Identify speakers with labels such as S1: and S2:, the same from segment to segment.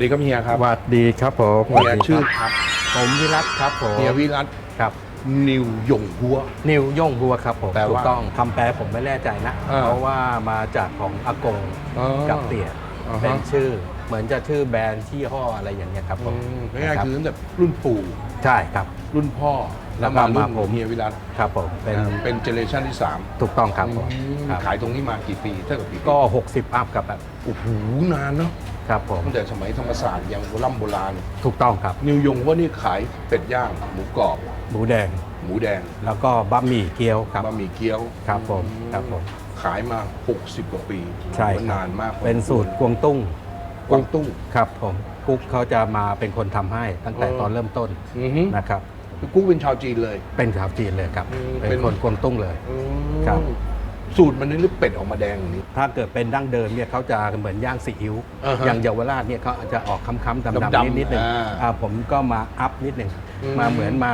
S1: สดีครับเฮียครับ
S2: สวัสดีครับผม
S1: เฮียชื่อ
S2: ครับผมวิรัตครับผม
S1: เฮียวิรัต
S2: ครับ
S1: นิวหยงหัว
S2: นิวย่งบัวครับผม
S1: แปลว่า
S2: ถูกต้องคำแปลผมไม่แน่ใจนะ
S1: อ่า
S2: เพราะว่ามาจากของอากง
S1: อ๋อ
S2: กับเตี่ย
S1: อ่าฮะ
S2: เป็นชื่อ เหมือนจะชื่อแบรนด์ที่ห้ออะไรอย่างเงี้ยครับผม
S1: ง่าย
S2: รับ
S1: ๆคือตั้งแต่รุ่นปู่
S2: ใช่ครับ
S1: รุ่นพ่อ
S2: แล้
S1: แล้ว
S2: วก็
S1: มารุ่น
S2: มาผม
S1: เฮียวิรัต
S2: ครับผมเป็น
S1: อ่าเป็นเจเนอเรชันที่3าม
S2: ถูกต้องครับผม
S1: อืม
S2: ครับ
S1: ขายตรงนี้มากี่ปีเท่ากับกี่ปี
S2: ก็ 60 อัพกับแบบ
S1: โอ้โหนานเนาะ
S2: ครับผม
S1: ตั้งแต่สมัยธรรมศาสตร์ยังโบราณโบราณ
S2: ถูกต้องครับ
S1: นิวยงหัวนี่ขายเป็ดย่าง หมูกรอบ
S2: หมูแดง
S1: หมูแดง
S2: แล้วก็บะหมี่เกี๊ยวครับ
S1: บะหมี่เกี๊ยว
S2: ครับผมครับผม
S1: ขายมา 60 กว่าปี
S2: ใช่
S1: มัน
S2: ครับ
S1: นานมาก
S2: เป็นสูตรกวงตุ้ง
S1: กวางตุ้ง
S2: ครับผมกุ๊กเขาจะมาเป็นคนทำให้ตั้งแต่
S1: เออ
S2: ตอนเริ่มต้น
S1: อือฮึ
S2: นะครับ
S1: กุ้งเป็นชาวจีนเลย
S2: เป็นชาวจีนเลยครับ
S1: อืม
S2: เป็น
S1: เป็น
S2: คนกวงตุ้งเลย
S1: อืม
S2: ครับ
S1: สูตรมันนี่หรือเป็ดออกมาแดงอย่างนี้
S2: ถ้าเกิดเป็นดั้งเดิมเนี่ยเขาจะเหมือนย่างซีอิ๊ว
S1: อ่าฮะ
S2: อย่างเยาวราชเนี่ยเขาอาจจะออกค้ำๆ
S1: ดำ
S2: ดำ
S1: ๆ
S2: ๆนิดๆหนึ่ง
S1: อ่า
S2: อ่าผมก็มาอัพนิดหนึ่ง
S1: อืม
S2: มาเหมือนมา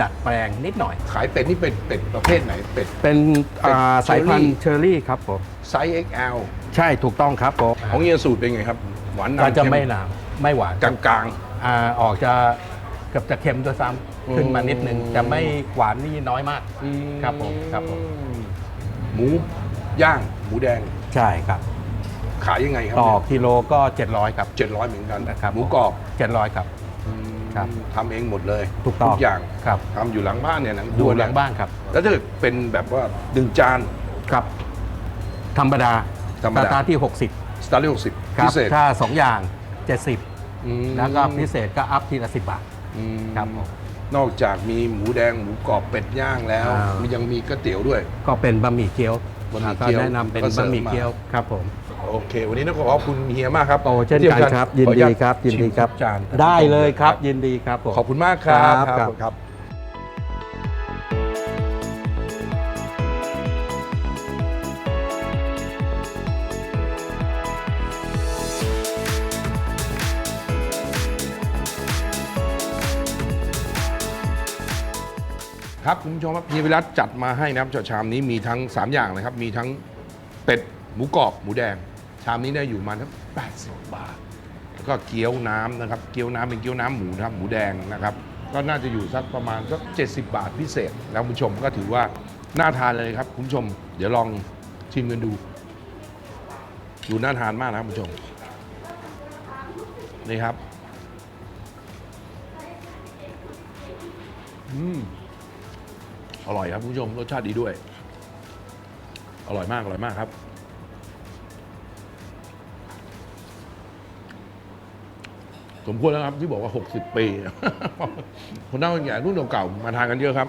S2: ดัดแปลงนิดหน่อย
S1: ขายเป็ดนี่เป็นเป็ดประเภทไหนเป็ด
S2: เป็นอ่า
S1: เป็น
S2: สายพัน
S1: Cherry
S2: ธุ์เชอร์รี่ครับผม
S1: ไซส์ XL
S2: ใช่ถูกต้องครับผม
S1: ของเฮียสูตรเป็นไงครับ หวาน
S2: ก็
S1: นำ
S2: จะ
S1: เค็
S2: ไม่หนามไม่หวาน
S1: กลางกลาง
S2: อ่าออกจะเกือบจะเค็มด้วยซ้
S1: อืมำ
S2: ขึ้นมานิดหนึ่งจะไม่หวานนี่น้อยมาก
S1: ๆอืม
S2: ครับผมครับผม
S1: หมูย่างหมูแดง
S2: ใช่ครับ
S1: ขายยังไงครับ
S2: ต่อกิโลก็ 700 ครับ
S1: เจ็ดร้อยเหมือนกัน
S2: นะครับ
S1: หมูกรอบ
S2: 700 ครับครับ
S1: ทำเองหมดเลย
S2: ถูกต้อง
S1: ทุกอย่าง
S2: ครับ
S1: ทำอยู่หลังบ้านเนี่ยหนัง
S2: อยู่
S1: วัว
S2: ห
S1: เนี่
S2: ลั
S1: ย
S2: งบ้านครับ
S1: แล้วถ้าเกิดเป็นแบบว่าหนึ่งจาน
S2: ครับ ธรรมดา
S1: ธรรมดา
S2: สตาร์ทที่ 60
S1: สตาร์ทหกสิบ
S2: ครั
S1: พิ
S2: บ
S1: เศษ
S2: ถ้า 2 อย่าง
S1: อืม
S2: 70 แล้วก็พิเศษก็อัพทีละ 10 บาท
S1: อืม
S2: ครับผม
S1: นอกจากมีหมูแดงหมูกรอบเป็ดย่างแล้ว
S2: อ่ามี
S1: มียังมีก๋วยเตี๋ยวด้วย
S2: ก็เป็นบะหมี่เกี๊ยว
S1: บะหมี่
S2: ก็
S1: เกี๊ยว
S2: แนะนำเป็น
S1: ก็เสริ
S2: บะ
S1: ม
S2: หมี่
S1: มา
S2: เกี๊ยวครับผม
S1: โอเค วันนี้ต้องขอขอบคุณเฮียมากครับ
S2: โอ้เช่น
S1: ที่
S2: กัน
S1: สำญ
S2: ครับยิน
S1: ขออ
S2: ดี
S1: ญาต
S2: ครับ ยินดีครับ
S1: ชิมทุกจาน
S2: ได้เลยครับ ยินดีครับผม
S1: ขอบคุณมากครับ
S2: ครับ
S1: ครับ ครับคุณผู้ชมครับเฮียวิรัตจัดมาให้นะครับชามนี้มีทั้ง 3 อย่างนะครับ มีทั้งเป็ดหมูกรอบหมูแดง ชามนี้ได้อยู่มาทั้ง80 บาท แล้วก็เกี๊ยวน้ำนะครับ เกี๊ยวน้ำเป็นเกี๊ยวน้ำหมูนะครับหมูแดงนะครับ ก็น่าจะอยู่สักประมาณสัก70 บาทพิเศษ แล้วคุณผู้ชมก็ถือว่าน่าทานเลยครับคุณผู้ชม เดี๋ยวลองชิมกันดู ดูน่าทานมากนะครับคุณผู้ชมนี่ครับ อืม อร่อยครับคุณผู้ชมรสชาติดีด้วย อร่อยมากอร่อยมากครับ สมควรแล้วครับที่บอกว่า 60 ปี คนเฒ่าคนแก่รุ่นเก่าๆมาทานกันเยอะครับ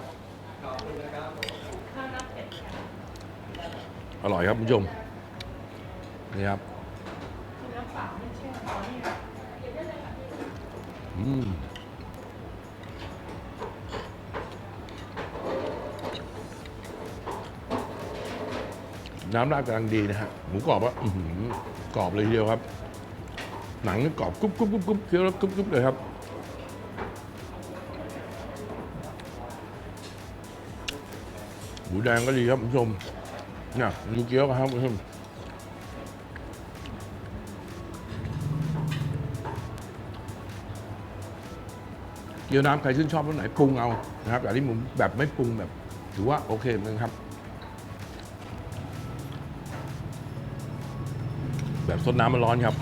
S1: อร่อยครับคุณผู้ชมนี่ครับอืม น้ำราดกำลังดีนะฮะ หมูกรอบว่ากรอบเลยทีเดียวครับ หนังนี่กรอบกรุบกรุบกรุบกรุบเคี้ยวแล้วกรุบกรุบเลยครับ หมูแดงก็ดีครับคุณผู้ชมเนี่ยดูเกี๊ยวครับคุณผู้ชมเกี๊ยวน้ำใครชื่นชอบรสไหนปรุงเอานะครับแต่ที่ผมแบบไม่ปรุงแบบ ถือว่าโอเคเหมือนกันครับ แบบซดน้ำมันร้อนครับ